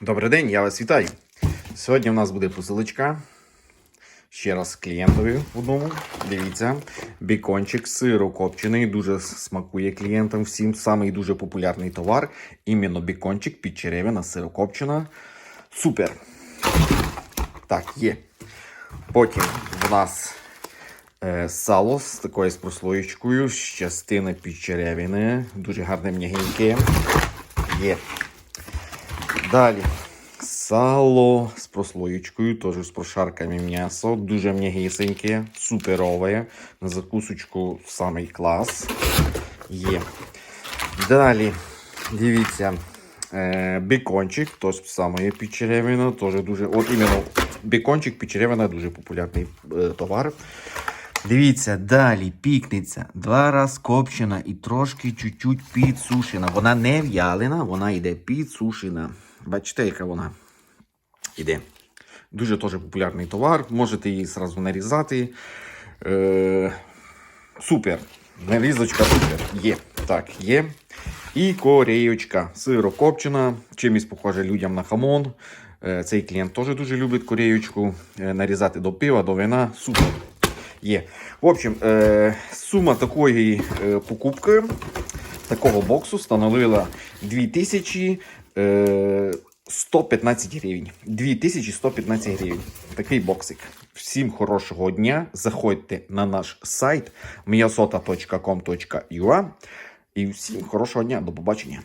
Добрий день, я вас вітаю. Сьогодні у нас буде посилочка. Ще раз клієнтові в одному. Дивіться, бікончик сирокопчений, дуже смакує клієнтам всім. Самий дуже популярний товар. Іменно бікончик під черевина сирокопчена. Супер. Так, є. Потім в нас е, сало з такою з прослоєчкою, з частини під черевини. Дуже гарне м'ягеньке. Є. Далі. Сало з прослоєчкою, теж з прошарками м'ясо. Дуже м'ягісеньке, суперове. На закусочку самий клас. Є. Далі, дивіться, е, бекончик, то ж саме печеревина, теж дуже. От іменно бекончик, печеревина дуже популярний е, товар. Дивіться, далі пікниця. Два раз копчена і трошки чуть-чуть підсушена. Вона не в'ялена, вона йде підсушена. Бачите, яка вона йде. Дуже теж популярний товар. Можете її зразу нарізати. Е, супер. Нарізочка супер. Є. Так, є. І кореєчка. Сирокопчена. Чимось похоже людям на хамон. Е, Цей клієнт теж дуже любить кореєчку. Е, Нарізати до пива, до вина. Супер. Є. В общем, е, сума такої е, покупки, такого боксу становила 2115 гривень. 2115 гривень. Такий боксик. Всім хорошого дня. Заходьте на наш сайт miasota.com.ua і всім хорошого дня. До побачення.